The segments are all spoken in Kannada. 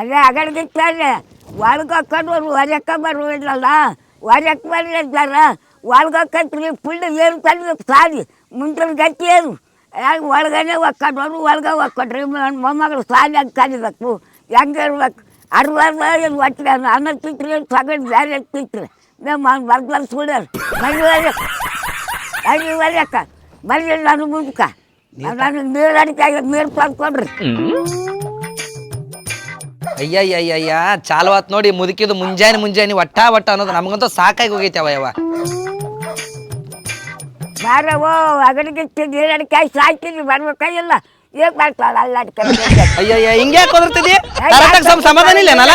ಎಲ್ಲ ಅಗಡ್ಗಿಟ್ಟಾರೆ ಒಳಗೆ ಹಾಕೊಂಡು ಹೊರಕ್ಕೆ ಬರುವುದಿಲ್ಲ ಹೊರಕ್ಕೆ ಬರ್ಲಿದ್ದಾರ ಒಳಗೆ ಹಾಕತ್ರಿ ಫುಲ್ ಏನು ತಂದು ಸಾರಿ ಮುಂಚಿನ ಗಟ್ಟಿ ಏನು? ಯಾಕೆ ಒಳಗನೆ ಒಕ್ಕೊಂಡ್ರು ಒಳಗೆ ಒಕ್ಕೊಂಡ್ರಿ ಮೊಮ್ಮಗಳು ಸಾಲಿ ಅಂತ ಕಲಿಬೇಕು ಹೆಂಗೆ ಇರ್ಬೇಕು? ಏನು ಒಟ್ಟಿಗೆ? ಅನ್ನ ತಿಂತ್ರಿ ತಗೊಂಡು ಬೇರೆ ತಿಂತ್ರಿ? ನಮ್ಮ ಬರ್ಗಲ್ ಸುಳ್ಯರು ಮನೆಯವ್ರೆ ಮನೆಯವ್ರಕ್ಕ ಮರಿ ನಾನು ಮುಂದಕ್ಕ ನಾನು ನೀರು ಅಡಿಕೆ ನೀರು ತಂದ್ಕೊಡ್ರಿ. ಅಯ್ಯಯ್ಯಯ್ಯಯ್ಯ ಚಾಲವಾತ್ ನೋಡಿ ಮುದುಕಿದು ಮುಂಜಾನೆ ಮುಂಜಾನೆ ಒಟ್ಟ ಒಟ್ಟ ಅನ್ನೋದು ನಮಗಂತೂ ಸಾಕಾಗಿ ಹೋಗೈತೆ ಅವ ಯವ್ವ ಬಾರವೋ ಅಗಡಿಗೆ ನೀರು ಅಡಿಕೆ ಸಾಯ್ತೀನಿ ಬರ್ಬೇಕಾಗಿಲ್ಲ ಏನ್ ಮಾಡ್ತಾಳ ಅಲ್ಲ ಅಡಿಕೆ ಅಯ್ಯಯ್ಯ ಹಿಂಗೆ ಯಾಕೆ ಕುದುರ್ತಿದಿ ಕರೆಕ್ಟಾಗಿ ಸ್ವಲ್ಪ ಸಮಾಧಾನ ಇಲ್ಲೇನಲ್ಲ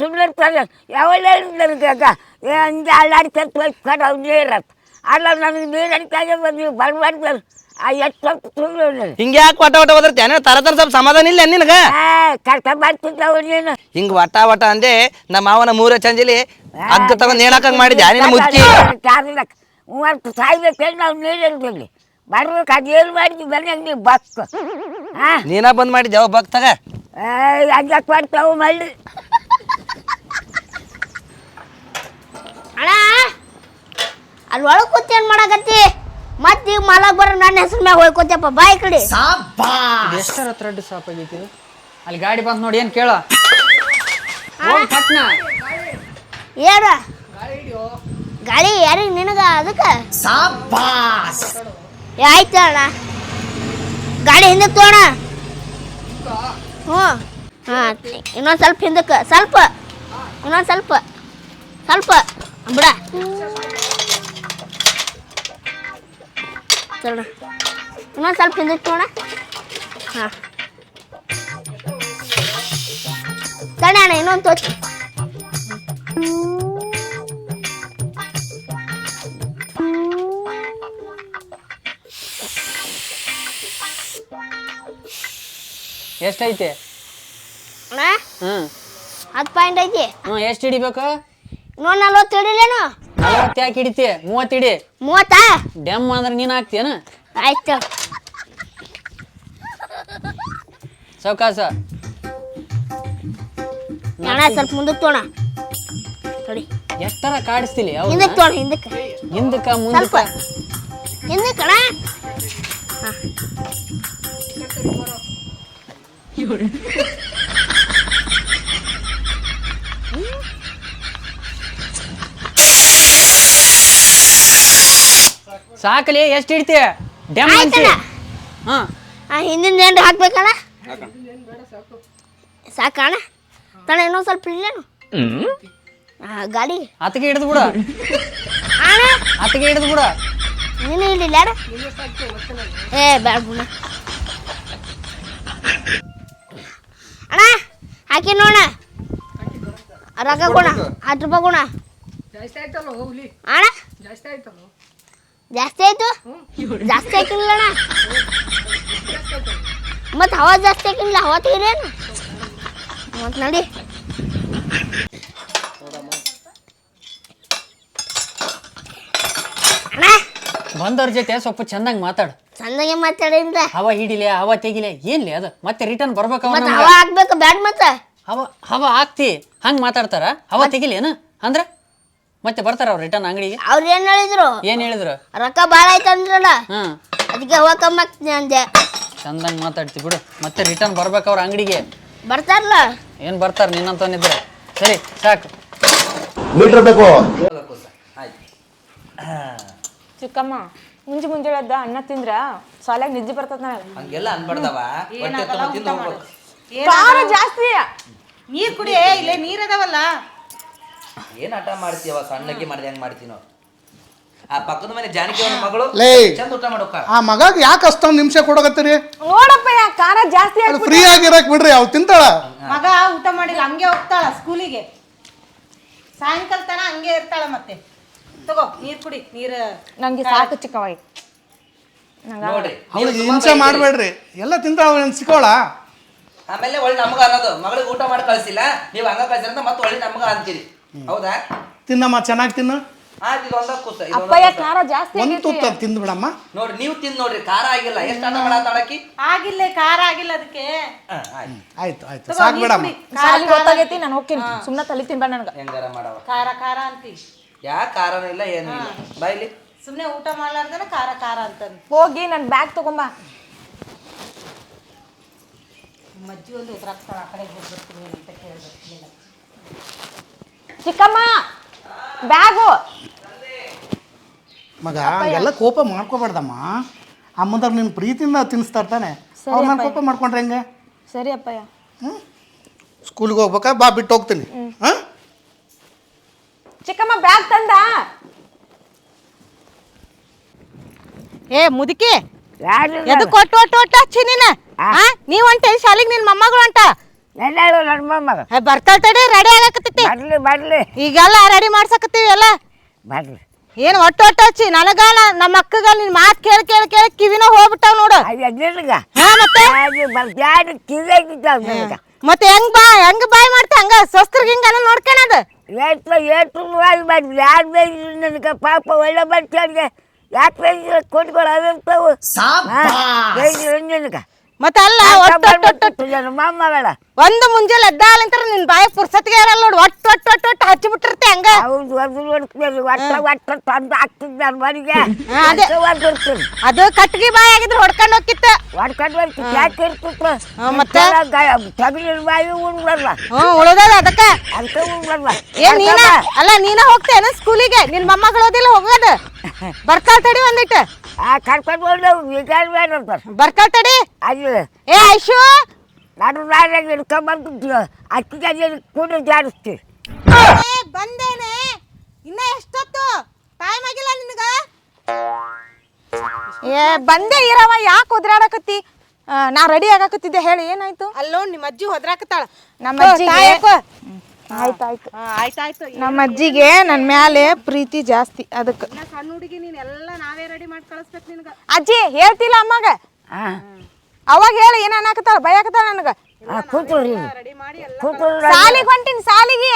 ಸುಮ್ಮನೆ ಇರ್ತಾರೆ ಯಾವಲ್ಲ ಅಲ್ಲಾಡಿ ಹಂಗೆ ಅಲ್ಲಾಡ್ಕೊಂಡು ನೀರತ್ ಅಲ್ಲ ನನಗೆ ನೀರು ಅಡಿಕೆ ನೀವು ಬರ್ಬಾರ್ದು. ಹಿಂಗೆ ಯಾಕೆ ಒಟ್ಟ ವಟ ಓದಿರ್ತೇನೆ ತರ ತರ ಸ್ವಲ್ಪ ಸಮಾಧಾನ ಇಲ್ಲ ನಿನಗ? ಹಿಂಗ ಮಾಡ್ತಿದ್ದಾವ ನೀನು. ಹಿಂಗ್ ವಟ ವಟ ಅಂದೆ ನಮ್ಮ ಮಾವನ ಮೂರ ಚಂಜಲಿ ಅಗ್ಗ ತಗೊಂಡ್ ನೇಣಾಕಂಗ್ ಮಾಡಿದ್ಯಾ? ನಿನ್ನ ಮುಚ್ಚಿ? ಮೂವತ್ತು ನಾವು ಬರ್ಬೇಕು ಅದೇನು ಮಾಡಿದ್ವಿ ನೀನ ಬಂದ್ ಮಾಡಿದ್ಯಾವ ಭಕ್ತಗ ಹಂಗಕ್ಕೆ ಮಾಡ್ತಾವು ಮಳ್ಳಿ. ಅಣ್ಣ ಅಲ್ಲಿ ಒಳಗೆ ಕೂತ್ ಏನ್ ಮಾಡಕತ್ತಿ? ಮತ್ತೆ ಈಗ ಮಲಗ ಬರೋ ನನ್ನ ಹೆಸರು ಮ್ಯಾಗ ಹೋಯ್ಕೋತಪ್ಪ ಬಾಯ್ ಕಡೆ. ಎಷ್ಟರ ಥ್ರೆಡ್ ಸಾಪ್ ಆಗೈತಿ ಇದು? ಅಲ್ಲಿ ಗಾಡಿ ಬಂತು ನೋಡಿ ಏನು ಕೇಳ? ಹೋಗ್ ಪಟ್ನ. ಏನ? ಗಾಳಿ ಯಾರಿಗೆ ನಿನಗ ಅದಕ್ಕೆ? ಏ ಆಯ್ತು ಅಣ್ಣ ಗಾಡಿ ಹಿಂದಕ್ಕೆ ತೋಣ. ಹ್ಞೂ. ಹಾಂ ಇನ್ನೊಂದು ಸ್ವಲ್ಪ ಹಿಂದಕ್ಕೆ ಸ್ವಲ್ಪ. ಇನ್ನೊಂದು ಸ್ವಲ್ಪ. ಸ್ವಲ್ಪ. ಬಿಡ ತೋಣ ಇನ್ನೊಂದು ಸ್ವಲ್ಪ ಹಿಂದಕ್ಕೆ ತೋಣ ಹಾಂ. ತಣ ಅಣ್ಣ ಇನ್ನೊಂದು ತೋಚಿ ಎಷ್ಟೈತೆ? ಅಣ್ಣ ಹ್ಞೂ ಹತ್ತು ಪಾಯಿಂಟ್ ಐತಿ. ಹ್ಞೂ ಎಷ್ಟು ಹಿಡಿಬೇಕು? ಇನ್ನೊಂದು ನಲ್ವತ್ತು ಹಿಡಿಲೇನು? ನಲವತ್ತು ಯಾಕೆ ಹಿಡಿತಿ? ಮೂವತ್ತು ಹಿಡಿ. ಮೂವತ್ತ? ಡೆಮ್ ಅಂದ್ರೆ ನೀನು ಹಾಕ್ತೀಯನ? ಆಯ್ತು. ಸೌಕಾಸ. ಅಣ್ಣ ಸ್ವಲ್ಪ ಮುಂದಕ್ಕೆ ತೋಣ. ನೋಡಿ ಎಷ್ಟರ ಕಾಡಿಸ್ತಿಲಿ ಅವ್ರು ಹಿಂದಕ್ಕೆ ತೋಣ ಹಿಂದಕ್ಕೆ. ಹಿಂದಕ್ಕ ಸ್ವಲ್ಪ. ಮುಂದಕ್ಕ ಹಿಂದಕ್ಕೆ ಅಣ್ಣ. ಹಾಂ. ಸಾಕಲಿ ಎಷ್ಟು ಇಡ್ತೀಯ ಡೆಮ್ ಅಂತಿ. ಹಾಂ. ಆ ಹಿಂದಿನ ಏನ್ರ ಹಾಕ್ಬೇಕಣ್ಣ? ಸಾಕಣ್ಣ? ತಣ ಇನ್ನೊಂದು ಸ್ವಲ್ಪ ಇಲ್ಲೇನು ಗಾಡಿ. ಅತ್ತಿಗೆ ಹಿಡಿದು ಬಿಡು. ಅಣ್ಣ. ಅತ್ತಿಗೆ ಹಿಡಿದು ಬಿಡು. ನೀನು ಇಲ್ಲಿಲ್ಲ ಅಣ್ಣ? ಏ ಬೇಡ ಬಿಡ ಅಣ್ಣ ಹಾಕಿ ನೋಡ ರೊಕ್ಕ ಗುಣ ಹತ್ತು ರೂಪಾಯಿ ಗುಣ ಅಣ್ಣ. ಜಾಸ್ತಿ ಆಯ್ತು? ಜಾಸ್ತಿ ಹಾಕಿಲ್ಲ ಅಣ್ಣ. ಮತ್ತೆ ಹವಾ ಜಾಸ್ತಿ ಹಾಕಿಲ್ಲ ಹವಾ ತೆಗಿರೇನು ಮತ್ತೆ ನೋಡಿ. ಅಣ್ಣ. ಬಂದವ್ರ ಜೊತೆ ಸ್ವಲ್ಪ ಚಂದಂಗ್ ಮಾತಾಡು. ಚೆನ್ನಾಗಿ ಮಾತಾಡಿಂದ ಹವ ಹಿಡಿಲೆ ಹವ ತೆಗಿಲೆ ಏನ್ಲಿ ಅದು? ಮತ್ತೆ ರಿಟರ್ನ್ ಬರ್ಬೇಕು ಮತ್ತೆ ಹವಾ ಹಾಕ್ಬೇಕು ಬ್ಯಾಡ್ ಮತ್ತೆ. ಹವ ಹವ ಹಾಕ್ತಿ ಹಂಗ್ ಮಾತಾಡ್ತಾರ? ಹವ ತೆಗಿಲೇನು? ಅಂದ್ರೆ? ಮತ್ತೆ ಬರ್ತಾರ ಅವ್ರು ರಿಟರ್ನ್ ಅಂಗಡಿಗೆ? ಅವ್ರು ಏನ್ ಹೇಳಿದ್ರು? ಏನ್ ಹೇಳಿದ್ರು? ರೊಕ್ಕ ಬಾಳ ಆಯ್ತಂದ್ರಲ್ಲ ಹಾಂ ಅದಕ್ಕೆ ಹವಾ ಕಮ್ಮಿ ಆಗ್ತೀನಿ ಅಂದೆ ಚಂದಂಗೆ ಮಾತಾಡ್ತಿ ಬಿಡು. ಮತ್ತೆ ರಿಟರ್ನ್ ಬರ್ಬೇಕು ಅವ್ರ ಅಂಗಡಿಗೆ. ಬರ್ತಾರಲ್ಲ? ಏನ್ ಬರ್ತಾರ ನಿನ್ನಂತವನಿದ್ರೆ? ಸರಿ ಸಾಕು. ಮೀಟರ್ ಬೇಕು. ಚಿಕ್ಕಮ್ಮ ಮುಂಜಿ ಮುಂಜ ಎದ್ದ ಅನ್ನ ತಿಂದ್ರ? ಸಾಲಾಗ ನಿದ್ದೆ ಬರ್ತದ ನನಗೆ. ಹಂಗೆಲ್ಲ ಅನ್ಬಾರ್ದವ. ಹೊಟ್ಟೆ ತುಂಬ ತಿಂದು ಹೋಗ್ಬೇಕು. ಖಾರ ಜಾಸ್ತಿ. ನೀರ್ ಕುಡಿ ಇಲ್ಲೇ ನೀರ್ ಅದಾವಲ್ಲ. ಏನ್ ಆಟ ಮಾಡ್ತೀವ ಸಣ್ಣಗೆ ಮಾಡಿದೆ ಹೆಂಗ್ ಮಾಡ್ತೀನೋ ಆ ಪಕ್ಕದ ಮನೆ ಜಾನಕಿ ಅವ್ರ ಮಗಳು ಲೇ ಚಂದ ಊಟ ಮಾಡೋಕ ಆ ಮಗ ಯಾಕೆ ಅಷ್ಟೊಂದು ನಿಮಿಷ ಕೊಡಕತ್ತೀರಿ? ನೋಡಪ್ಪ ಯಾ ಖಾರ ಜಾಸ್ತಿ ಅದು ಫ್ರೀ ಆಗಿರಕ್ ಬಿಡ್ರಿ ಅವ್ ತಿಂತಾಳ. ಮಗ ಊಟ ಮಾಡಿಲ್ಲ ಹಂಗೆ ಹೋಗ್ತಾಳ ಸ್ಕೂಲಿಗೆ. ಸಾಯಂಕಾಲ ತನ ಹಂಗೆ ಇರ್ತಾಳ ಮತ್ತೆ. ತಗೋ ನೀರ್ ಕುಡಿ ನೀರ್ ನಂಗೆ ಸಾಕು ಚಿಕ್ಕವಾಗಿ ನೋಡ್ರಿ ಅವಳಿಗೆ ಹಿಂಸೆ ಮಾಡಬೇಡ್ರಿ. ಎಲ್ಲ ತಿಂತಾಳ ಸಿಕ್ಕೋಳ ಆಮೇಲೆ ಒಳ್ಳೆ ನಮಗ ಅನ್ನೋದು. ಮಗಳಿಗೆ ಊಟ ಮಾಡಿ ಕಳ್ಸಿಲ್ಲ ನೀವು ಹಂಗ ಕಳ್ಸಿರ ಮತ್ತೆ ಒಳ್ಳೆ ನಮಗ ಅಂತೀರಿ. ಹೌದಾ? ತಿನ್ನಮ್ಮ ಚೆನ್ನಾಗಿ ತಿನ್ನು. ಆಯ್ತು ಇದು ಒಂದ ಕೂಸ ಅಪ್ಪಯ್ಯ. ಖಾರ ಜಾಸ್ತಿ ಒಂದು ಆಗೈತಿ ತುತ್ತ ತಿಂದು ಬಿಡಮ್ಮ ನೋಡ್ರಿ ನೀವು ತಿಂದ್ ನೋಡ್ರಿ ಖಾರ ಆಗಿಲ್ಲ. ಎಷ್ಟು ಅನ್ನ ಮಾಡತ್ತಾಳಕಿ ಆಗಿಲ್ಲ ಖಾರ ಆಗಿಲ್ಲ ಅದಕ್ಕೆ. ಆಯ್ತು. ಆಯ್ತು ಸಾಕು ಬಿಡಮ್ಮ ಸಾಲಿ ಗೊತ್ತಾಗೈತಿ ನಾನು ಹೋಗ್ತೀನಿ ಸುಮ್ಮನೆ ತಲೆ ತಿನ್ಬೇಡ ನನಗೆ. ಹೆಂಗಾರ ಮಾಡವ? ಖಾರ ಖಾರ ಅಂತಿ. ಯಾ ಖಾರನೂ ಇಲ್ಲ ಏನು ಇಲ್ಲ. ಬಾಯ್ಲಿ. ಸುಮ್ನೆ ಊಟ ಮಾಡ್ಲಾರ್ದನ ಖಾರ ಖಾರ ಅಂತ ಹೋಗಿ ನನ್ನ ಬ್ಯಾಗ್ ತಗೊಂಬಾ. ಮಜ್ಜಿ ಒಂದು ಉದ್ರಾಕ್ತಾಳ ಆ ಕಡೆ ಹೋಗ್ಬರ್ತೀನಿ ಅಂತ ಕೇಳ್ಬೇಕು ಚಿಕ್ಕಮ್ಮ ಬ್ಯಾಗು. ಮಗ ಎಲ್ಲ ಕೋಪ ಮಾಡ್ಕೋಬಾರ್ದಮ್ಮ. ಅಮ್ಮದವ್ರು ನಿನ್ನ ಪ್ರೀತಿಯಿಂದ ತಿನ್ನಿಸ್ತಾ ಇರ್ತಾನೆ. ಅವ್ರ ಮೇಲೆ ಕೋಪ ಮಾಡ್ಕೊಂಡ್ರೆ ಹೆಂಗೆ? ಸರಿ ಅಪ್ಪಯ್ಯ. ಹ್ಞೂ ಸ್ಕೂಲಿಗೆ ಹೋಗ್ಬೇಕಾ? ಬಾ ಬಿಟ್ಟು ಹೋಗ್ತೀನಿ. ಹಾಂ? ಚಿಕ್ಕಮ್ಮ ಬ್ಯಾಗ್ ತಂದ? ಏ ಮುದುಕಿ. ಯಾರು ಎದಕ್ಕೆ ಒಟ್ಟು ಒಟ್ಟು ಒಟ್ಟು ಹಚ್ಚಿ ನೀನು? ಆ. ನೀವ್ ಹೊಂಟೆ ಶಾಲಿಗೆ ನಿನ್ ಮೊಮ್ಮಗಳು ಹೊಂಟ ಎಲ್ಲಾರು ನನ್ನ ಮೊಮ್ಮಗ. ಬರ್ತಾಳ ತಡಿ ರೆಡಿ ಆಗಕತ್ತೈತಿ. ಬರ್ಲಿ ಬರ್ಲಿ. ಈಗೆಲ್ಲ ರೆಡಿ ಮಾಡ್ಸಕತ್ತೀವಿ ಎಲ್ಲ. ಬರ್ಲಿ. ಏನು ಒಟ್ಟು ಒಟ್ಟು ಹಚ್ಚಿ ನನಗ ನ- ನಮ್ಮ ಅಕ್ಕಗ ನಿನ್ ಮಾತ್ ಕೇಳಿ ಕೇಳಿ ಕೇಳಿ ಕಿವಿನ ಹೋಗ್ಬಿಟ್ಟಾವ್ ನೋಡು. ಅದು ನಿನಗ? ಹಾ ಮತ್ತೆ? ಅದು ಬರ್ತಾಡು ಕಿವಿಯಾಗಿದ್ದಾವ ನಿನಗ. ಮತ್ತೆ ಹೆಂಗ್ ಬಾ ಹೆಂಗ್ ಬಾಯ್ ಮಾಡ್ತಾ ಹಂಗ ಸ್ವಸ್ತ್ರ ಹಿಂಗ ನೋಡ್ಕೊಳದ ಏಟು ಏಟು ವಾಲ್ ಮಾಡಿ ಯಾರು ಬೇಕು ನನಗೆ ಪಾಪ ಒಳ್ಳೆ ಬಟ್ಟೆಗೆ ಯಾಕೆ ಕೊಟ್ಕೊಳ್ಳೋ ಕೊಟ್ಗಳು ಅವಿರ್ತಾವು ನಿನಗೆ. ಮತ್ತೆ ಅಲ್ಲ ಒಟ್ಟು ಒಟ್ಟು ಒಂದು ಮುಂಜಾನೆ ಎದ್ದಾಲಂತರ ನಿನ್ ಬಾಯಿ ಪುರ್ಸತ್ಗೆ ಇರಲ್ಲ ನೋಡು. ಒಟ್ಟು ಒಟ್ಟು ಒಟ್ಟು ಒಟ್ಟು ಹಚ್ಚಿ ಬಿಟ್ಟಿರ್ತೆ ಹಂಗ. ಒಟ್ಟ ಒಟ್ಟ ತಂದು ಹಾಕ್ತಿದ್ದ ನನ್ನ ಮನೆಗೆ. ಹಾ, ಅದೇ. ಕಟ್ಗಿ ಬಾಯಿ ಆಗಿದ್ರೆ ಹೊಡ್ಕೊಂಡು ಹೋಗಿತ್ತ ಹೊಡ್ಕೊಂಡು ಬರ್ತೀನಿ ಯಾಕೆ ಇರ್ತಿತ್ತು ಹಾ, ಮತ್ತೆ? ತಗಲಿನ ಬಾಯಿ ಉಣ್ಬರಲ್ಲ ಹ್ಮ್ ಉಳ್ದದ ಅದಕ್ಕ. ಅಂತ ಉಣ್ಬರಲ್ಲ ಏ ನೀನ? ಅಲ್ಲ ನೀನ ಹೋಗ್ತೇನ ಸ್ಕೂಲಿಗೆ? ನಿನ್ ಮೊಮ್ಮಗಳು ಓದಿಲ್ಲ ಹೋಗೋದ? ಬರ್ತಾಳ ತಡಿ ಒಂದಿಟ್ಟು ಆ ಕರ್ಕೊಂಡು ಹೋಗ್ಲೇವು ವಿಚಾರ ಬೇಡ ಅಂತಾರೆ ಬರ್ತಾಳ ತಡಿ. ಏ ಐಶು. ನಾನು ನಾಳೆ ಅಕ್ಕಿ ಅಕ್ಕಿಗೆ ಕೂಡ ಜಾಡಿಸ್ತೀವಿ ಬಂದೇನೆ. ಇನ್ನ ಎಷ್ಟೊತ್ತು? ಟೈಮ್ ಆಗಿಲ್ಲ ನಿನಗ? ಏ ಬಂದೇ ಇರವ. ಯಾಕೆ ಒದ್ರಾಡಕತ್ತಿ ಆ, ನಾ ರೆಡಿ ಆಗಾಕತ್ತಿದ್ದೆ. ಹೇಳಿ ಏನಾಯ್ತು? ಅಲ್ಲೋ ನಿಮ್ಮ ಅಜ್ಜಿ ಹೊದ್ರಾಕತ್ತಾಳ ನಮ್ಮ ಅಜ್ಜಿಗೆ ಆಯ್ತಾಯ್ತು. ಆಯ್ತಾಯ್ತು. ನಮ್ಮ ಅಜ್ಜಿಗೆ ನನ್ನ ಮ್ಯಾಲೆ ಪ್ರೀತಿ ಜಾಸ್ತಿ ಅದಕ್ಕೆ. ಇನ್ನ ಸಣ್ಣ ಹುಡುಗಿ ನೀನ್ ಎಲ್ಲ ನಾವೇ ರೆಡಿ ಮಾಡಿ ಕಳಿಸ್ಬೇಕು ನಿನ್ಗ. ಅಜ್ಜಿ ಹೇಳ್ತಿಲ್ಲ ಅಮ್ಮಗ? ಹಾಂ. ಅವಾಗ ಹೇಳಿ ಏನ ಅನ್ನಕತ್ತಾಳ ಭಯಕತ್ತಾಳ ನನಗ? ಕೂತ್ರಿ ರೆಡಿ ಮಾಡಿ ಎಲ್ಲ ಕೂತ್ರು ಸಾಲಿಗೆ ಹೊಂಟಿನಿ ಸಾಲಿಗೆ.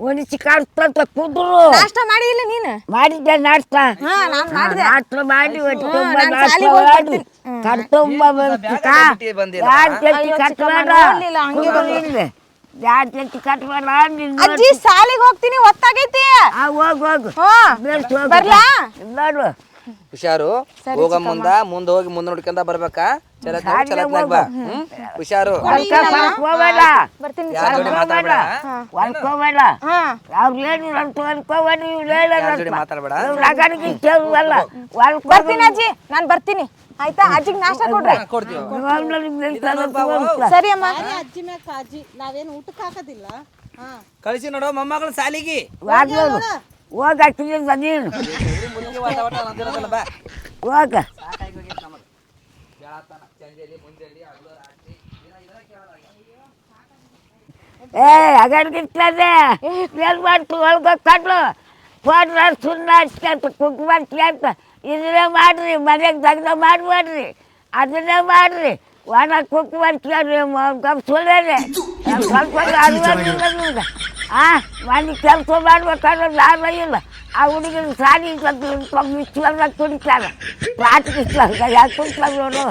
ಒಣಸಿ ಕಾಡ್ತಂತ ಕೂತ್ರು ನಾಷ್ಟ ಮಾಡಿ ಇಲ್ಲ ನೀನು? ಮಾಡಿದ್ದೆ ನಾಷ್ಟ? ಹಾ ನಾನ್ ಮಾಡಿದೆ. ನಾಷ್ಟ ಮಾಡಿ ನಾನ್ ನಾಷ್ಟ ಮಾಡಿ. ಬಿಟ್ಟಿ ಬಂದಿಲ್ಲ. ಯಾರು ಜೊತೆ ಅಯ್ಯೋ, ಕಟ್ಬೇಡ ಚಿಕ್ಕಮ್ಮ ನೋಡ್ಲಿಲ್ಲ, ಯಾರು ಜೊತೆ ಕಟ್ಬೇಡ ನಿನ್ನ ಅಜ್ಜಿ ಸಾಲಿಗೆ ಹೋಗ್ತೀನಿ ಒತ್ತಾಗೈತಿ ಆ ಹೋಗ್ ಹೋಗು ಹಾ ಹೋಗು. ಬರ್ಲಾ? ನೋಡು ಹುಷಾರು ಹೋಗ ಮುಂದ ಮುಂದ ಹೋಗಿ ಮುಂದ ನೋಡ್ಕೊಂಡ ಬರ್ಬೇಕಾ? ಚಲೋ ಚಲತ್ನಾಗ ಬಾ. ಹ್ಮ್? ಹುಷಾರು. ಬರ್ತೀನಿ. ಯಾರ ಜೋಡಿ ಮಾತಾಡ್ಬೇಡ? ಹೊಲ್ಕೋಬೇಡ ಹಾ. ಅವ್ರು ಏನು ಅಂತ ಹೊಲ್ಕೋಬೇಡ ಇವ್ರು ಯಾರ ಜೋಡಿ ಮಾತಾಡ್ಬೇಡ? ರಗಡಿಗೆ ಕೇಳುವಲ್ಲ. ಬರ್ತೀನಿ ಅಜ್ಜಿ. ನಾನ್ ಬರ್ತೀನಿ. ಆಯ್ತಾ? ಅಜ್ಜಿಗೆ ನಾಷ್ಟ ಕೊಡ್ರಿ. ಕೊಡ್ತೀವಿ. ಸರಿ ಅಮ್ಮ. ಅಜ್ಜಿ ಮ್ಯಾಗ ಕಾಜಿ ನಾವೇನು ಊಟಕ್ಕೆ ಹಾಕೋದಿಲ್ಲ? ಹಾ. ಕಳಿಸಿ ನೋಡೋ ಮೊಮ್ಮಗಳ ಸಾಲಿಗೆ. ಹೋಗ ಬನ್ನಿ. ನೀನು ಏ ಅಗಡ್ಗಿರ್ತದೆ ಏನ್ ಮಾಡ್ತು ಒಳಗ ಹೋದ್ರ ಸುಣ್ಣ ಕುಂಕುಮ ಹಚ್ಚಿ ಅಂತ ಇದನ್ನೇ ಮಾಡ್ರಿ ಮನೆಗೆ ತಗ್ದ ಮಾಡಬೇಡ್ರಿ ಅದನ್ನೇ ಮಾಡ್ರಿ ಒಣ ಗಪ್ ಸುಳ್ಳೇನೆ ಸ್ವಲ್ಪ ನಿಮ್ಗೆ ಆ ಮನೆ ಕೆಲಸ ಮಾಡ್ಬೇಕಾದ್ರೆ ಲಾಭ ಇಲ್ಲ. ಆ ಹುಡುಗನ ಸಾಲಿ ಇಸ್ಲಾಗ ಕುಡಿತಾರೆ. ಪಾಟಿಗೆ ಇಸ್ಲಾಗ ಯಾಕೆ ಕುಡಿತಾರೆ ನೋಡು.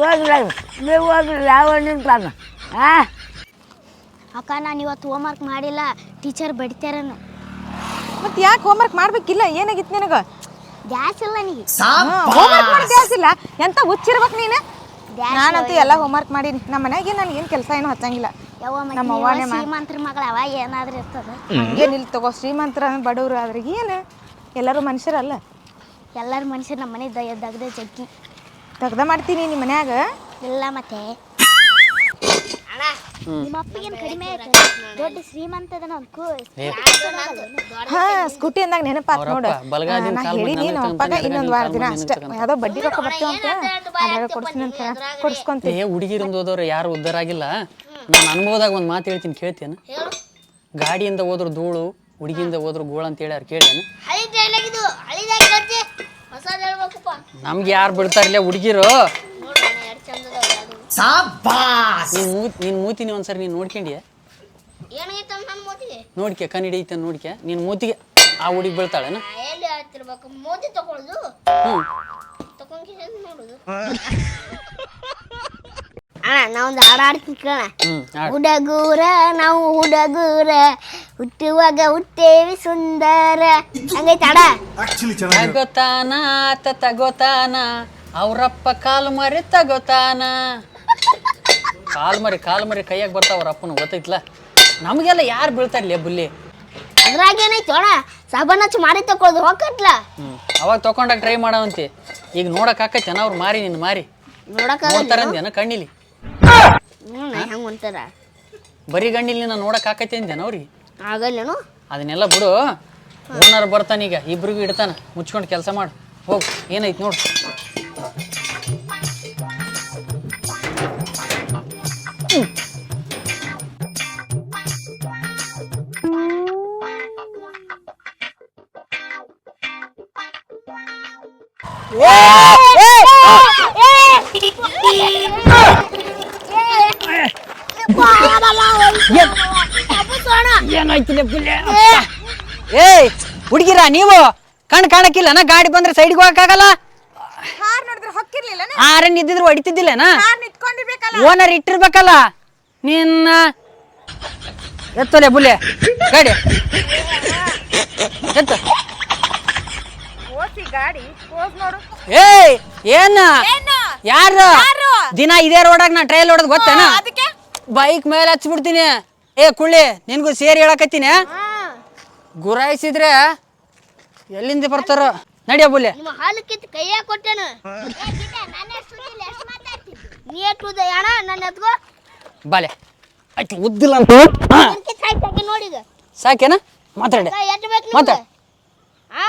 ಹೋಗ್ರಿ ನೀವು ಹೋಗ್ರಿ ಯಾವ ನಿಂತಾನ? ಹಾಂ ಅಕ್ಕ ನಾನು ಇವತ್ತು ಹೋಮ್ವರ್ಕ್ ಮಾಡಿಲ್ಲ. ಟೀಚರ್ ಬಡಿತಾರನು ಮತ್ತೆ ಯಾಕೆ ಹೋಮ್ವರ್ಕ್ ಮಾಡ್ಬೇಕಿಲ್ಲ? ಏನಾಗಿತ್ತು ನಿನಗ? ಗ್ಯಾಸ್ ಇಲ್ಲ ನೀ ಹೋಮ್ವರ್ಕ್ ಮಾಡಿ ಇಲ್ಲ. ಎಂತ ಹುಚ್ಚಿರ್ಬೇಕು ನೀನು? ನಾನಂತೂ ಎಲ್ಲ ಹೋಮ್ವರ್ಕ್ ಮಾಡೀನಿ. ನಮ್ಮ ಮನೆಗೆ ನನಗೆ ಏನು ಕೆಲಸ ಏನು ಹಚ್ಚಂಗಿಲ್ಲ. ಯವ್ವ ನಮ್ಮ ಅವ್ವನೇ ಮತ್ತೆ ಮಾ- ಶ್ರೀಮಂತರ ಏನಾದ್ರೂ ಇರ್ತದ? ಏನಿಲ್ಲ ತಗೋ ಶ್ರೀಮಂತರ ಬಡವರು ಆದ್ರೆ ಏನು? ಎಲ್ಲರೂ ಮನುಷ್ಯರಲ್ಲ. ಎಲ್ಲರೂ ಮನುಷ್ಯರು ನಮ್ಮ ಮನೆ ದಯ ದಗ್ದ ಜಗ್ಗಿ. ತಗ್ದ ಮಾಡ್ತೀನಿ ನಿಮ್ಮ ಮನ್ಯಾಗ. ಇಲ್ಲ ಮತ್ತೆ. ನಿಮ್ಮ ಅಪ್ಪಗೇನು ಕಡಿಮೆ ಆಯ್ತು? ದೊಡ್ಡ ಅನ್ಕೋ ಹಾ ಸ್ಕೂಟಿ ಅಂದಾಗ ನೆನಪಾತ್ ನೋಡು. ನಾ ಹೇಳಿನಿ ನಮ್ಮ ಅಪ್ಪಗ ಇನ್ನೊಂದು ವಾರ ದಿನ ಅಷ್ಟೇ. ಯಾವ್ದೋ ಬಡ್ಡಿ ರೊಕ್ಕ ಬರ್ತೀವಿ ಅಂತ ಅದ್ರಾಗ ಕೊಡ್ತೀನಿ ಅಂತ ಕೊಡಿಸ್ಕೊಂತೀನಿ ಏ ಹುಡುಗಿರಿಂದ ಹೋದವ್ರು ಯಾರು ಉದ್ದಾರ ಆಗಿಲ್ಲ ನಾನು ಅನುಭವದಾಗ ಒಂದು ಮಾತು ಹೇಳ್ತೀನಿ ಕೇಳ್ತೇನೆ. ಗಾಡಿಯಿಂದ ಹೋದ್ರು ಧೂಳು ಹುಡುಗಿಯಿಂದ ಹೋದ್ರು ಗೋಳ ಅಂತ ಹಳಿ ಹೊಸದು ಹೇಳ್ಬೇಕಪ್ಪ. ನಮ್ಗೆ ಯಾರು ಬಿಡ್ತಾರಿಲ್ಲ ಹುಡುಗಿರು? ನೀನ್ ಮೂತ್ ನೀನ್ ಮೂತಿನಿ ಒಂದ್ಸರಿ ನೀನ್ ನೋಡ್ಕೊಂಡಿ ಏನಾಗೈತೆ ನನ್ನ ನೋಡ್ಕೆ ಕನ್ನಡಿ ಐತೆ ನೋಡ್ಕೆ ನೀನ್ ಮೂತಿಗೆ ಆ ಹುಡುಗಿ ಬೀಳ್ತಾಳೆ ಎಲ್ಲಿ ಆಗ್ತಿರ್ಬೇಕು ಮೋದಿ ತಗೊಳ್ದು ಹ್ಞೂ ತಗೊಂಡ್ ನೋಡುದು? ಅಣ್ಣ ನಾ ಒಂದು ಹಾಡು. ಆಡ್ತೀನಿ ಹುಡಗೂರ ನಾವು ಹುಡಗೂರ ಹುಟ್ಟುವಾಗ ಹುಟ್ಟೇವಿ ಸುಂದರ. ಹಂಗೈತೆ ಅಡ ತಗೋತಾನ ಆತ ತಗೋತಾನ ಅವ್ರಪ್ಪ ಕಾಲು ಮರಿ ತಗೋತಾನ. ಕಾಲು ಮರಿ ಕಾಲ್ ಮರಿ ಕೈಯಾಗ ಬರ್ತಾವ್ರ ಅಪ್ಪನ ಗೊತ್ತೈತ್ಲ? ನಮಗೆಲ್ಲ ಯಾರು ಬೀಳ್ತಾರಲ್ಲ ಬುಲ್ಲಿ? ಅದ್ರಾಗ ಏನೈತಿ ಅಣ್ಣ ಸಾಬನ್ ಹಚ್ಚಿ ಮಾಡಿ ತಗೊಳ್ದು ಹೋಗಟ್ಲ ಹ್ಞೂ ಅವಾಗ ತಕೊಂಡಾಗ ಟ್ರೈ ಮಾಡವಂತಿ ಈಗ ನೋಡಕ್ ಆಕೈತೇನ ಅವ್ರು ಮಾರಿ ನಿನ್ನ ಮಾರಿ. ನೋಡಕ್ಕಾಗಲ್ಲ ನೋಡ್ತಾರಂದೇನ ಕಣ್ಣಿಲಿ? ಹ್ಞೂ ಹೆಂಗೆ ಅಂತಾರ ಬರೀ ಗಣ್ಣಿಲಿ ನಾನು ನೋಡಕ್ ಆಕೈತೆ ಅಂದೇನ ಅವ್ರಿಗೆ? ಆಗಲ್ಲೇನು? ಅದನ್ನೆಲ್ಲ ಬಿಡು. ಓನರ್ ಬರ್ತಾನೀಗ ಇಬ್ರಿಗೂ ಇಡ್ತಾನ. ಮುಚ್ಕೊಂಡು ಕೆಲಸ ಮಾಡು. ಹೋಗು ಏನೈತಿ ನೋಡು. ಏಯ್ ಹುಡುಗಿರ ನೀವು? ಕಣ್ ಕಾಣಕ್ಕಿಲ್ಲನ ಗಾಡಿ ಬಂದ್ರೆ ಸೈಡ್ಗೆ ಹೋಗಕ್ಕಾಗಲ್ಲ? ಕಾರ್ ನೋಡಿದ್ರೆ ಹೊಕ್ಕಿರ್ಲಿಲ್ಲ ಆರನ್ ಇದ್ದಿದ್ರು ಹೊಡಿತಿದ್ದಿಲ್ಲನ? ಕಾರ್ ನಿಂತ್ಕೊಂಡಿರ್ಬೇಕಲ್ಲ? ಓನರ್ ಇಟ್ಟಿರ್ಬೇಕಲ್ಲ? ನಿನ್ನ ಎತ್ತಲೆ ಬುಲೆ ಗಾಡಿ. ಎತ್ತ. ಓಸಿ ಗಾಡಿ ಪೋಸ್ ನೋಡು. ಏಯ್ ಏನ? ಯಾರು? ಯಾರು? ದಿನ ಇದೇ ರೋಡಾಗ ನಾ ಟ್ರೈಲ್ ಹೊಡೆದ್ ಗೊತ್ತೇನ? ಅದಕ್ಕೆ? ಬೈಕ್ ಮೇಲೆ ಹಚ್ಬಿಡ್ತೀನಿ. ಏ ಕುಳ್ಳಿ ನಿನ್ಗೂ ಸೇರಿ ಹೇಳಕತ್ತೀನಿ. ಗುರಾಯಿಸಿದ್ರೆ ಎಲ್ಲಿಂದ ಬರ್ತಾರ? ನಡಿಯ ಬುಲ್ಲೆ. ನಿಮ್ಮ ಹಾಲು ಕಿತ್ತು ಕೈಯಾಗ ಕೊಟ್ಟೆನು ನೀ ಎಟ್ಟುದ ಅಣ್ಣ ನನ್ನ ಎತ್ಕೋ ಬಾಲೆ. ಆಯ್ತು ಉದ್ದಿಲ್ಲ ಅಂತ. ಹಾ, ನೋಡಿಗ ಸಾಕೇನ? ಮಾತಾಡಿ. ಎಟ್ಟು ಬೇಕು ಮತ್ತೆ? ನಿಮ್ಗೆ ಆ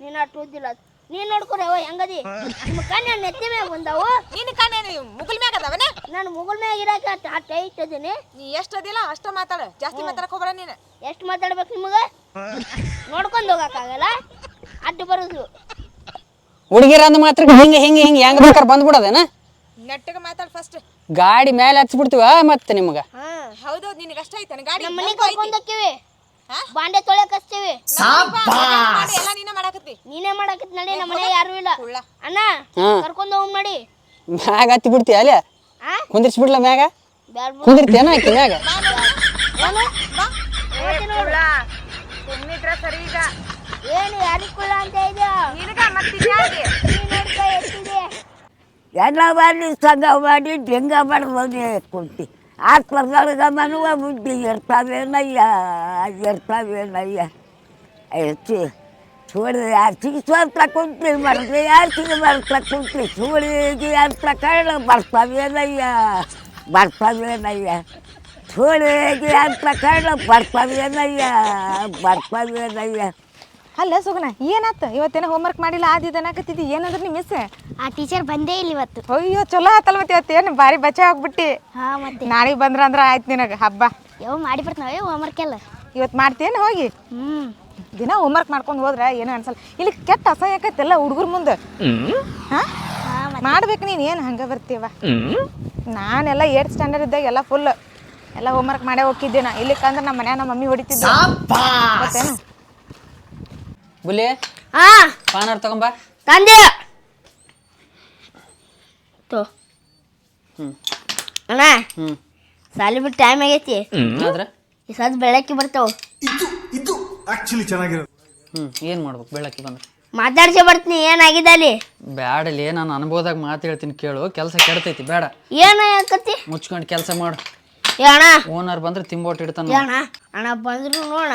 ನೀನು ಅಟ್ಟು ಉದ್ದಿಲ್ಲ ನೀನ್ ನೋಡ್ಕೊರವ ಅವ ಹೆಂಗದಿ? ನಿಮ್ಮ ಕಣ್ಣ ನೆತ್ತಿ ಮ್ಯಾಗ ಬಂದಾವು. ನಿನ್ನ ಕಣ್ಣೇನು ಮುಗುಲ್ ಮ್ಯಾಗ ಅದಾವನ? ನಾನು ಮುಗುಲ್ ಮ್ಯಾಗ ಇರಾಕ ಅಟ್ಟ ಇಟ್ಟಿದ್ದೀನಿ. ನೀ ಎಷ್ಟು ಅದಿಲ್ಲ ಅಷ್ಟ ಮಾತಾಡ. ಜಾಸ್ತಿ ಮಾತಾಡಕ್ ಹೋಗ್ಬೇಡ ನೀನು. ಎಷ್ಟು ಮಾತಾಡ್ಬೇಕು ನಿಮಗೆ? ನೋಡ್ಕೊಂಡು ಹೋಗಕ್ಕಾಗಲ್ಲ ಅಡ್ಡು ಬರೋದು. ಹುಡುಗಿರ ಅಂದ ಮಾತ್ರ ಹಿಂಗೆ ಹಿಂಗೆ ಹಿಂಗೆ ಹೆಂಗ್ ಬೇಕಾರೆ ಬಂದ್ಬಿಡೋದೇನ? ನೆಟ್ಟಗೆ ಮಾತಾಡ್ ಫಸ್ಟ್ ಗಾಡಿ ಮೇಲೆ ಹಚ್ಬಿಡ್ತೀವ ಮತ್ತೆ ನಿಮ್ಗೆ? ಹೌದು ಹೌದೌದು ನಿನಗೆ ಅಷ್ಟ ಐತನ? ಗಾಡಿ ನಮ್ಮ ಮನೆಗೆ ಕರ್ಕೊಂಡು ಹೋಗ್ತೀವಿ ಬಾಂಡೆ ತೊಳೆಯಕ್ ಹಚ್ತೀವಿ. ಮಾಡಿ ಎಲ್ಲ ನೀನ ಮಾಡಾಕತ್ತಿ. ನೀನೇ ಮಾಡಾಕತ್ ನಡಿ ನಮ್ಮ ಮನೆ ಯಾರು ಇಲ್ಲ. ಅಣ್ಣ ಹ್ಮ್. ಕರ್ಕೊಂಡು ಹೋಗ್ ಮಾಡಿ ಮ್ಯಾಗ ಹತ್ತಿ ಬಿಡ್ತಿ ಅಲ್ಲೇ ಆ? ಕುಂದಿರ್ಸ್ಬಿಡ್ಲ ಮ್ಯಾಗ? ಬ್ಯಾಡ ಬಿಡು. ಕುಂದಿರ್ತೇನ ಆಕಿ ಮ್ಯಾಗ? ಏನು? ಹೇಳ್ತೀನಿ ನೋಡು. ಸುಮ್ಮನಿದ್ರ ಸರಿ ಈಗ. ಏನು ಯಾರಿಗ್ ಕುಳ್ಳ ಅಂತ ಇದೆಯಾ? ನಿನಗ ಮತ್ತೆ ಯಾರಿಗೆ ನೀನ್ ನೋಡ್ಕೊ ಎಷ್ಟಿದೆ ಎಲ್ಲ ಮಾಡಿ ಸಂಘ ಮಾಡಿ ಡೆಂಗ ಮಾಡ್ಬೋದು ಕೊಡ್ತಿ આ પગાર જમાનું આ બુદ્ધિ યરતાવે નૈયા યરતાવે નૈયા એટલે છોડે આથી સ્વર્તા કુંતી મરતે આથી મરતા કુંતી છોડે કે આટલા કારણ બરતાવે નૈયા બરતાવે નૈયા છોડે કે ಅಲ್ಲ ಸುಗನ ಏನಾತ? ಇವತ್ತೇನ ಹೋಮ್ವರ್ಕ್ ಮಾಡಿಲ್ಲ ಆದಿದನಾಕತ್ತಿದ್ದಿ ಏನಂದ್ರ ನೀ ಮಿಸ್ ಆ ಟೀಚರ್ ಬಂದೇ ಇಲ್ಲ ಇವತ್ತು. ಅಯ್ಯೋ ಚಲೋ ಆತಲ್ಲ ಮತ್ತೆ ಏನು ಭಾರಿ ಬಚಾವ್ ಆಗ್ಬಿಟ್ಟಿ. ಹಾ ಮತ್ತೆ. ನಾಳೆ ಬಂದ್ರ ಅಂದ್ರೆ ಆಯ್ತು ನಿನಗೆ ಹಬ್ಬ. ಯಾವ ಮಾಡಿ ಬರ್ತಾವೆ ಹೋಮ್ವರ್ಕ್ ಎಲ್ಲ. ಇವತ್ತು ಮಾಡ್ತೇನು ಹೋಗಿ? ಹ್ಮ್. ದಿನ ಹೋಮ್ವರ್ಕ್ ಮಾಡ್ಕೊಂಡು ಹೋದ್ರೆ ಏನೋ ಅನ್ಸಲ್ಲ. ಇಲ್ಲಿ ಕೆಟ್ಟ ಅಸಹ್ಯ ಆಕೈತೆಲ್ಲ ಹುಡುಗರ ಮುಂದೆ. ಹಾ? ಮಾಡ್ಬೇಕು ನೀನು ಏನು ಹಂಗೆ ಬರ್ತೀವ ನಾನೆಲ್ಲ ಏಟ್ ಸ್ಟ್ಯಾಂಡರ್ಡ್ ಇದ್ದಾಗ ಎಲ್ಲ ಫುಲ್ ಎಲ್ಲ ಹೋಮ್ವರ್ಕ್ ಮಾಡೇ ಹೋಗಿದ್ದೆ ನಾ. ಇಲ್ಲಿಕ್ಕಂದ್ರೆ ನಮ್ಮ ಮನ್ಯಾಗ ನಮ್ಮ ಮಮ್ಮಿ ಹೊಡಿತಿದ್ದೆ. ಬುಲಿ. ಹಾ ಪಾನರ್ ತಗೊಂಬ. ತಂದೆ. ತೋ. ಹ್ಮ್. ಅಣ್ಣ. ಹ್ಮ್. ಸಾಲಿ ಬಿಟ್ಟು ಟೈಮ್ ಆಗೈತಿ. ಆದ್ರೆ? ಈ ಸದ್ ಬೆಳಕ್ಕೆ ಬರ್ತಾವ. ಹ್ಮ್. ಏನ್ ಮಾಡ್ಬೇಕು ಬೆಳಕಿ ಬಂದ್ರೆ? ಮಾತಾಡ್ಸಿ ಬರ್ತೀನಿ ಏನಾಗಿದೆ ಅಲ್ಲಿ? ಬ್ಯಾಡಲಿ ನಾನು ಅನುಭವದಾಗ ಮಾತು ಹೇಳ್ತೀನಿ ಕೇಳು ಕೆಲಸ ಕೆಡ್ತೈತಿ ಬೇಡ. ಏನ ಯಾಕತ್ತಿ? ಮುಚ್ಕೊಂಡು ಕೆಲಸ ಮಾಡು. ಅಣ್ಣ ಓನರ್ ಬಂದ್ರೆ ತಿಂಬೋಟ್ ಇಡ್ತಾನ ಅಣ್ಣ ಅಣ್ಣ ಬಂದ್ರು ನೋಡ.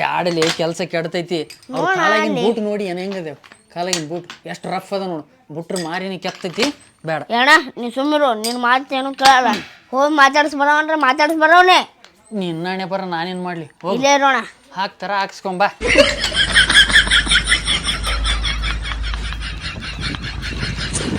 ಬ್ಯಾಡಲಿ ಕೆಲಸ ಕೆಡ್ತೈತಿ. ಅವ್ರ ಕಾಲಾಗಿನ ಬೂಟ್ ನೋಡಿ ಏನ್ ಹೆಂಗದೆ ಕಾಲಾಗಿನ ಬೂಟ್. ಎಷ್ಟು ರಫ್ ಅದ ನೋಡು. ಬುಟ್ರ ಮಾರಿನ ಕೆತ್ತೈತಿ. ಬೇಡ ಅಣ್ಣ ನೀ ಸುಮ್ಮಿರು ನಿನ್ ಮಾತೇನು ಕೇಳಲ್ಲ. ಹೋಗಿ ಮಾತಾಡ್ಸ್ ಬರೋವಂದ್ರೆ ಮಾತಾಡ್ಸ್ ಬರೋನೆ ನಿನ್ನಣೆ ಬರ ನಾನೇನ್ ಮಾಡ್ಲಿ? ಇಲ್ಲೇ ಇರೋಣ ಹಾಕ್ತಾರ ಹಾಕ್ಸ್ಕೊಂಬ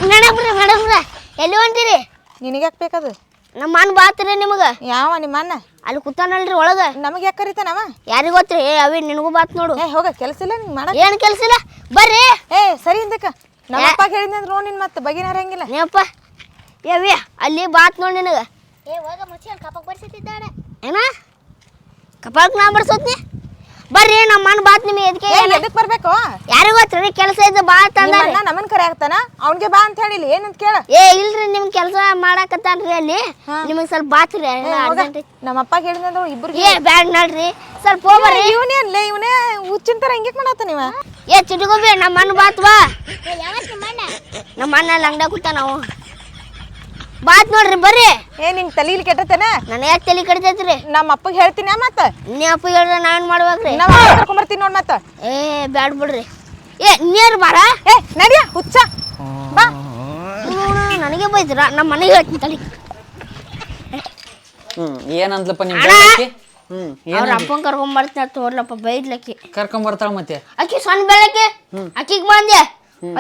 ಮೇಡಮ್ರೆ ಮೇಡಮ್ರೆ ಎಲ್ಲಿ ಹೊಂಟಿರಿ? ನಿನಗೆ ಯಾಕೆ ಬೇಕದು? ನಮ್ಮ ಮನ್ ಬಾತ್ರಿ ನಿಮಗೆ? ಯಾವ ನಿಮ್ಮ ಅಣ್ಣ? ಅಲ್ಲಿ ಕೂತಾನಲ್ರಿ ಒಳಗೆ. ನಮಗೆ ಯಾಕೆ ಕರಿತಾನವ ಯಾರಿಗೋತ್ರಿ ಗೊತ್ತ್ರಿ? ಏ ಅವಿ ನಿನಗೂ ಬಾತ್ ನೋಡು. ಏ ಹೋಗ ಕೆಲಸ ಇಲ್ಲ ನಿಂಗೆ ಮಾಡ ಏನು ಕೆಲಸ ಇಲ್ಲ? ಬರ್ರಿ. ಏ ಸರಿ ಹಿಂದಕ್ಕ ನಮ್ಮ ಅಪ್ಪ ಹೇಳಿದ್ನ ನೋ ನಿನ್ ಮತ್ತೆ ಬಗಿನ ಹರಂಗಿಲ್ಲ ನೀವಪ್ಪ. ಏ ಅವಿ ಅಲ್ಲಿ ಬಾತ್ ನೋಡಿ ನಿನಗ. ಏ ಹೋಗ ಮುಚ್ಚಿ ಕಪಕ್ ಬರ್ಸಿದ್ದಾಳೆ ಏನ? ಕಪಾಕ್ ನಾ ಬರ್ಸತ್ನಿ? ಬರ್ರಿ ನಮ್ಮ ಮನ್ ಬಾತ್ ನಿಮಗೆ ಎದಕ್ಕೆ ಎದಕ್ಕೆ ಎದಕ್ ಬರ್ಬೇಕು? ಯಾರಿಗೂ ಗೊತ್ತಿರಿ? ಕೆಲಸ ಇದ್ದು ಬಾ ಅಣ್ಣ ನಮ್ಮನ್ ಕರೆ ಆಗ್ತಾನ? ಅವ್ನ್ಗೆ ಬಾ ಅಂತ ಹೇಳಿಲ್ಲ ಏನಂತ ಕೇಳ. ಏ ಇಲ್ರಿ ನಿಮ್ ಕೆಲಸ ಮಾಡಕತ್ತಾನ್ರಿ ಅಲ್ಲಿ. ನಿಮಗೆ ಸ್ವಲ್ಪ ಬಾತ್ರಿ ರೀ ನಮ್ಮ ಅಪ್ಪ ಹೇಳಿದಂದ್ರು ಇಬ್ರು ಏ ಬ್ಯಾಡ್ ನೋಡ್ರಿ. ಸ್ವಲ್ಪ ಹೋಗ್ಬರ್ರಿ ಇವನೇ ಅಲ್ಲೇ ಇವನೇ ಹುಚ್ಚಿನ ತರ ಹಿಂಗೆ ಮಾಡತ್ತ ನೀವ ಏ ಚಿಟ್ಕೋಬಿ ನಮ್ಮ ಅಣ್ಣ ಬಾತ್ ಬಾ. ನಮ್ಮ ಅಣ್ಣ ಅಂಗಡ ಕೂತ ನಾವು ಬಾತ್ ನೋಡ್ರಿ ಬರ್ರಿ. ಏ ನಿನ್ ತಲೀಲಿ ಕೆಟ್ಟತನ? ನನಗೆ ಯಾಕೆ ತಲೆ ಕಡಿತೈತ್ರಿ ನಮ್ಮ ಅಪ್ಪಗೆ ಹೇಳ್ತೀನಿ ಮತ್ತ ನೀ ಅಪ್ಪ ಹೇಳಿದ್ರೆ ನಾನ್ ಮಾಡ್ಬೇಕ್ರಿ? ನಮ್ಮ ಅಪ್ಪ ಕರ್ಕೊಂಬರ್ತೀನಿ ನೋಡ್ ಮತ್ತ ಏ ಬ್ಯಾಡ್ ಬಿಡ್ರಿ. ಏ ನೀರ್ ಬಾರ? ಏ ನಡಿಯ ಹುಚ್ಚ. ಬಾ. ನನಗೆ ಬೈದ್ರ? ನಮ್ಮ ಮನೆಗೆ ಹೇಳ್ತೀನಿ ತಲಿ ಹ್ಮ್ ಏನಂದ್ಲಪ್ಪ ನಿಮ್! ಬೆಳಕಿ ಹ್ಮ್ ಅವ್ರ ಅಪ್ಪನ್ ಕರ್ಕೊಂಡ್ ಬರ್ತೀನಿ ತೋರ್ಲಪ್ಪ ಬೈದ್ಲಕ್ಕಿ. ಕರ್ಕೊಂಡ್ ಬರ್ತಾಳ ಮತ್ತೆ? ಅಕ್ಕಿ ಸಣ್ಣ ಬೆಳಕ್ಕೆ ಅಕ್ಕಿಗೆ ಬಂದೆ.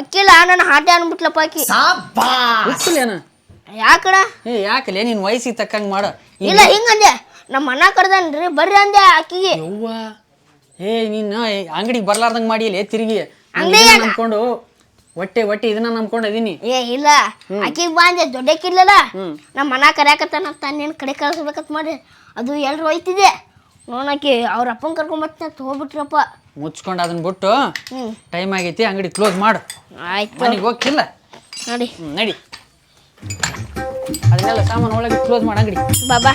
ಅಕ್ಕಿಲ್ಲ ನನ್ನ ಹಾಟೆ ಅನ್ಬಿಟ್ಲಪ್ಪ ಅಕ್ಕಿ. ಹುಚ್ಚಲೇನ? ಯಾಕಡ? ಏ ಯಾಕಲೇ? ನಿನ್ ವಯಸ್ಸಿಗೆ ತಕ್ಕಂಗೆ ಮಾಡು. ಇಲ್ಲ ಹಿಂಗಂದೆ. ನಮ್ಮ ಅಣ್ಣ ಕರ್ದನ್ರಿ ಬರ್ರಿ ಅಂದೆ ಆಕಿಗೆ. ಯವ್ವ. ಏ ನೀನು ಅಂಗಡಿಗೆ ಬರ್ಲಾರ್ದಂಗ್ ಮಾಡಿಲ್ಲ ತಿರುಗಿ? ನಂಬ್ಕೊಂಡು ಹೊಟ್ಟೆ ಹೊಟ್ಟೆ ಇದನ್ನ ನಂಬ್ಕೊಂಡು ಅದೀನಿ. ಏ ಇಲ್ಲ. ಅಕ್ಕಿಗೆ ಬಂದೆ ದೊಡ್ಡಕ್ಕಿಲ್ಲಲ್ಲ ನಮ್ಮ ಮನ ಕರ್ಯಾಕತ್ತಾನ ತನ್ನೇನು ಕಡೆ ಕಳ್ಸ್ಬೇಕಂತ ಮಾಡಿ ಅದು ಎಲ್ರು ಹೋಯ್ತಿದೆ. ನೋಡಕ್ಕೆ ಅವ್ರ ಅಪ್ಪನ ಕರ್ಕೊಂಡ್ ಬರ್ತೀನಿ ಅಂತ ಹೋಗ್ಬಿಟ್ರಪ್ಪ. ಮುಚ್ಕೊಂಡು ಅದನ್ನ ಬಿಟ್ಟು ಟೈಮ್ ಆಗೈತಿ ಅಂಗಡಿ ಕ್ಲೋಸ್ ಮಾಡು. ಆಯ್ತು. ಮನೆಗೆ ಹೋಗ್ತಿಲ್ಲ. ನೋಡಿ. ನಡಿ. ಅದನ್ನೆಲ್ಲ ಸಾಮಾನು ಒಳಗೆ ಕ್ಲೋಸ್ ಮಾಡಿ ಅಂಗಡಿ ಬಾಬಾ.